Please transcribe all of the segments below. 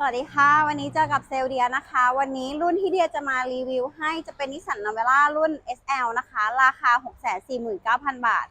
สวัสดีค่ะ วันนี้เจอกับเซลเดียนะคะ วันนี้รุ่นที่เดียจะมารีวิวให้จะเป็นนิสสันน a เวล่ารุ่น SL นะคะ ราคา 649,000 บาท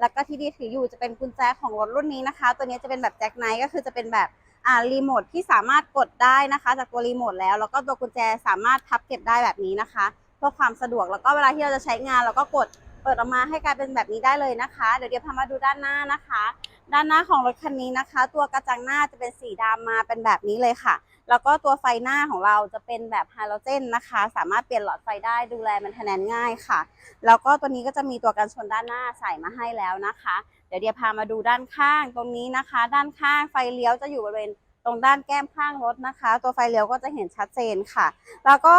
แล้วก็ที่เดียถืออยู่จะเป็นกุญแจของรถรุ่นนี้นะคะ ตัวนี้จะเป็นแบบแจ็คไนท์ก็คือจะเป็นแบบอ่ารีโมทที่สามารถกดได้นะคะ จากตัวรีโมทแล้ว แล้วก็ตัวกุญแจสามารถพับเก็บได้แบบนี้นะคะ เพื่อความสะดวกแล้วก็เวลาที่เราจะใช้งานเราก็กด เปิดออกมาให้กลายเป็นแบบนี้ได้เลยนะคะ เดี๋ยวเดี๋ยวพามาดูด้านหน้านะคะ ด้านหน้าของรถคันนี้นะคะ ตัวกระจังหน้าจะเป็นสีดำมาเป็นแบบนี้เลยค่ะ แล้วก็ตัวไฟหน้าของเราจะเป็นแบบไฮาโลเจนนะคะ สามารถเปลี่ยนหลอดไฟได้ดูแลมันทนนง่ายค่ะ แล้วก็ตัวนี้ก็จะมีตัวกันชนด้านหน้าใส่มาให้แล้วนะคะ เดี๋ยวเดี๋ยวพามาดูด้านข้างตรงนี้นะคะ ด้านข้างไฟเลี้ยวจะอยู่บริเวณ ตรงด้านแก้มข้างรถนะคะ ตัวไฟเลี้ยวก็จะเห็นชัดเจนค่ะ แล้วก็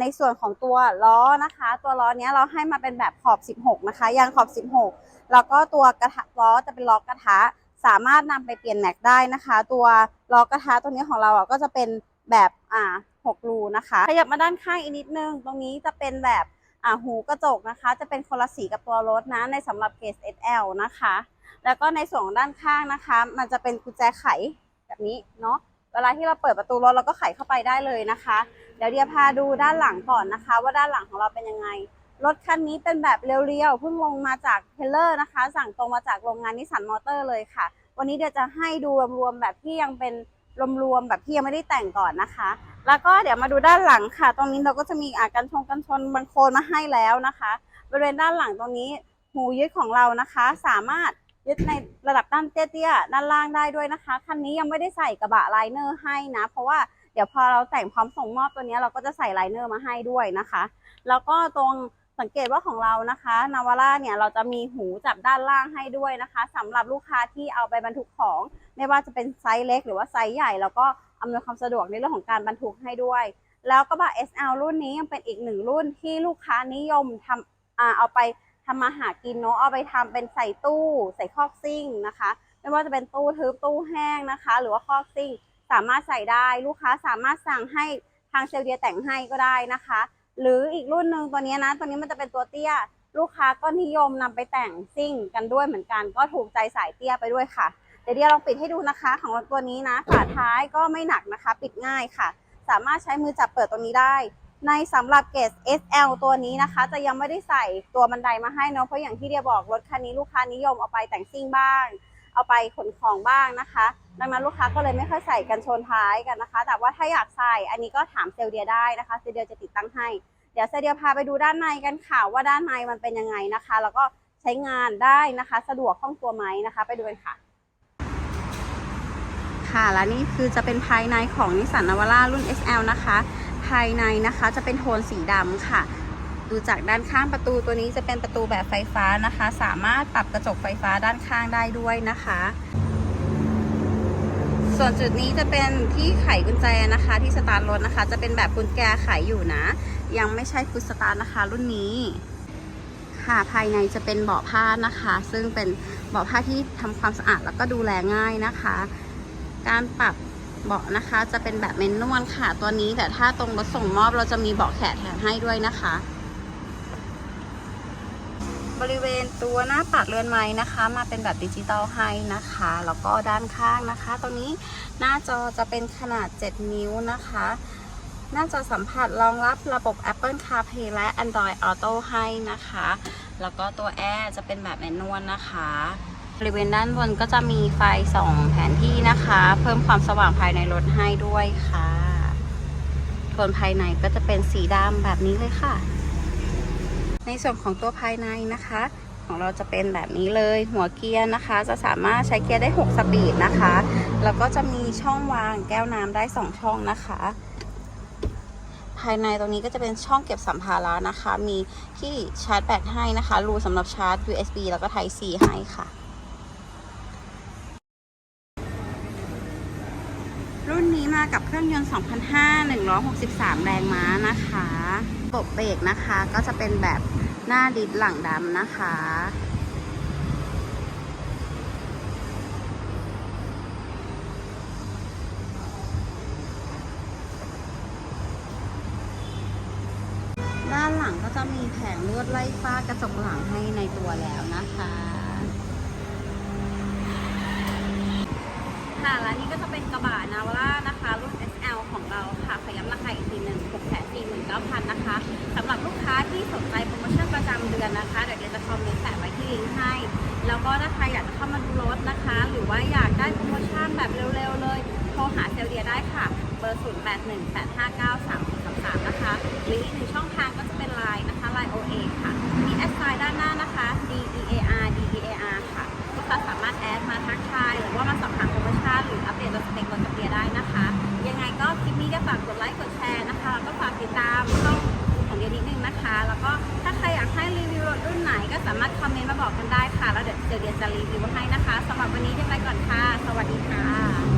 ในส่วนของตัวล้อนะคะ ตัวล้อเนี้ยเราให้มาเป็นแบบขอบ 16 นะคะยางขอบ 16 แล้วก็ตัวกระทะล้อจะเป็นล้อกระทะสามารถนำไปเปลี่ยนแม็กได้นะคะ ตัวล้อกระทะตรงนี้ของเราอะก็จะเป็นแบบอ่า6รูนะคะขยับมาด้านข้างอีกนิดนึง ตรงนี้จะเป็นแบบอ่าหูกระจกนะคะ จะเป็นคนละสีกับตัวรถนะในสำหรับเกรด SL นะคะ แล้วก็ในส่วนของด้านข้างนะคะ มันจะเป็นกุญแจไข แบบนี้เนาะเวลาที่เราเปิดประตูรถเราก็ไขเข้าไปได้เลยนะคะ เดี๋ยวเดียพาดูด้านหลังก่อนนะคะ ว่าด้านหลังของเราเป็นยังไง รถคันนี้เป็นแบบเรียวๆเพิ่งลงมาจากเทเลอร์นะคะ สั่งตรงมาจากโรงงานนิสสันมอเตอร์เลยค่ะ วันนี้เดี๋ยวจะให้ดูรวมๆแบบที่ยังเป็นรวมๆแบบที่ยังไม่ได้แต่งก่อนนะคะ แล้วก็เดี๋ยวมาดูด้านหลังค่ะ ตรงนี้เราก็จะมีอากันชงกันชนบางโคนมาให้แล้วนะคะ บริเวณด้านหลังตรงนี้หูยึดของเรานะคะ สามารถ ยึดในระดับด้านเตี้ยๆด้านล่างได้ด้วยนะคะ คันนี้ยังไม่ได้ใส่กระบะไลเนอร์ให้นะ เพราะว่าเดี๋ยวพอเราแต่งพร้อมส่งมอบตัวนี้เราก็จะใส่ไลเนอร์มาให้ด้วยนะคะ แล้วก็ตรงสังเกตว่าของเรานะคะนาวาร่าเนี่ยเราจะมีหูจับด้านล่างให้ด้วยนะคะสำหรับลูกค้าที่เอาไปบรรทุกของ ไม่ว่าจะเป็นไซส์เล็ก หรือว่าไซส์ใหญ่แล้วก็อำนวยความสะดวกในเรื่องของการบรรทุกให้ด้วย แล้วกระบะ SL รุ่นนี้ยังเป็นอีกหนึ่งรุ่นที่ลูกค้านิยมทำอเอาไป ทำมาหากินเนาะเอาไปทำเป็นใส่ตู้ใส่คอกซิ่งนะคะ ไม่ว่าจะเป็นตู้ทึบตู้แห้งนะคะ หรือว่าคอกซิ่งสามารถใส่ได้ลูกค้าสามารถสั่งให้ทางเซลเดียแต่งให้ก็ได้นะคะ หรืออีกรุ่นหนึ่งตัวนี้นะตัวนี้มันจะเป็นตัวเตี้ย ลูกค้าก็นิยมนำไปแต่งซิ่งกันด้วยเหมือนกัน ก็ถูกใจสายเตี้ยไปด้วยค่ะเดี๋ยวเดียลองปิดให้ดูนะคะ ของรถตัวนี้นะฝาท้ายก็ไม่หนักนะคะ ปิดง่ายค่ะ สามารถใช้มือจับเปิดตรงนี้ได้ ในสำหรับเกรด SL ตัวนี้นะคะ จะยังไม่ได้ใส่ตัวบันไดมาให้เนาะเพราะอย่างที่เดียบอกรถคันนี้ลูกค้านิยมเอาไปแต่งซิ่งบ้าง เอาไปขนของบ้างนะคะ ดังนั้นลูกค้าก็เลยไม่ค่อยใส่กันชนท้ายกันนะคะ แต่ว่าถ้าอยากใส่อันนี้ก็ถามเซลเดียได้นะคะเซลเดียจะติดตั้งให้ เดี๋ยวเซลเดียพาไปดูด้านในกันค่ะว่าด้านในมันเป็นยังไงนะคะ แล้วก็ใช้งานได้นะคะ สะดวกคล่องตัวไหมนะคะ ไปดูกันค่ะค่ะและนี่คือจะเป็นภายในของนิสสันนาวาร่ารุ่น SL นะคะ ภายในนะคะ จะเป็นโทนสีดำค่ะ ดูจากด้านข้างประตูตัวนี้จะเป็นประตูแบบไฟฟ้านะคะ สามารถปรับกระจกไฟฟ้าด้านข้างได้ด้วยนะคะ ส่วนจุดนี้จะเป็นที่ไขกุญแจนะคะ ที่สตาร์ทรถนะคะ จะเป็นแบบกุญแจไขอยู่นะ ยังไม่ใช่ฟุตสตาร์ทนะคะ รุ่นนี้ค่ะภายในจะเป็นเบาะผ้านะคะ ซึ่งเป็นเบาะผ้าที่ทำความสะอาดแล้วก็ดูแลง่ายนะคะ การปรับ เบาะนะคะ จะเป็นแบบเมนนวลค่ะตัวนี้ แต่ถ้าตรงรถส่งมอบเราจะมีเบาะแขนแถมให้ด้วยนะคะ บริเวณตัวหน้าปัดเรือนไม้นะคะ มาเป็นแบบดิจิตอลให้นะคะ แล้วก็ด้านข้างนะคะ ตรงนี้หน้าจอจะเป็นขนาด 7 นิ้วนะคะหน้าจอสัมผัสรองรับระบบ Apple CarPlay และ Android Auto ให้นะคะ แล้วก็ตัวแอร์จะเป็นแบบแมนนวลนะคะ บริเวณด้านบนก็จะมีไฟส่องแผนที่นะคะ เพิ่มความสว่างภายในรถให้ด้วยค่ะโทนภายในก็จะเป็นสีดำแบบนี้เลยค่ะ ในส่วนของตัวภายในนะคะ ของเราจะเป็นแบบนี้เลย หัวเกียร์นะคะ จะสามารถใช้เกียร์ได้ 6 สปีดนะคะ แล้วก็จะมีช่องวางแก้วน้ำได้ 2 ช่องนะคะภายในตรงนี้ก็จะเป็นช่องเก็บสัมภาระนะคะ มีที่ชาร์จแบตให้นะคะ รูสำหรับชาร์จ USB แล้วก็ Type C ให้ค่ะ มากับเครื่องยนต์2005 163 แรงม้านะคะระบบเบรกนะคะก็จะเป็นแบบหน้าดิสหลังดำนะคะ ด้านหลังก็จะมีแผงลวดไล่ฟ้ากระจกหลังให้ในตัวแล้วนะคะค่ะและนี่ก็จะเป็นกระบะนาวาร่า เดือนนะคะ เดี๋ยวเจะคอมเมนต์แปะไว้ที่ลิงก์ให้ แล้วก็ถ้าใครอยากจะเข้ามาดูรถนะคะ หรือว่าอยากได้โปรโมชั่นแบบเร็วๆ เลย โทรหาเซลเดียได้ค่ะ เบอร์ 0 8 1 8 5 9 3 3 3 นะคะ หรืออีกหนึ่งช่องทางก็จะเป็นไลน์นะคะไลน์ OA ค่ะ มีแอดไลน์ด้านหน้านะคะ D E A R D E A R ค่ะ ลูกค้าสามารถแอดมาทักทายหรื สามารถคอมเมนต์มาบอกกันได้ค่ะ แล้วเดี๋ยวเดี๋ยวเดียจะรีวิวให้นะคะสำหรับวันนี้เดียไปก่อนค่ะ สวัสดีค่ะ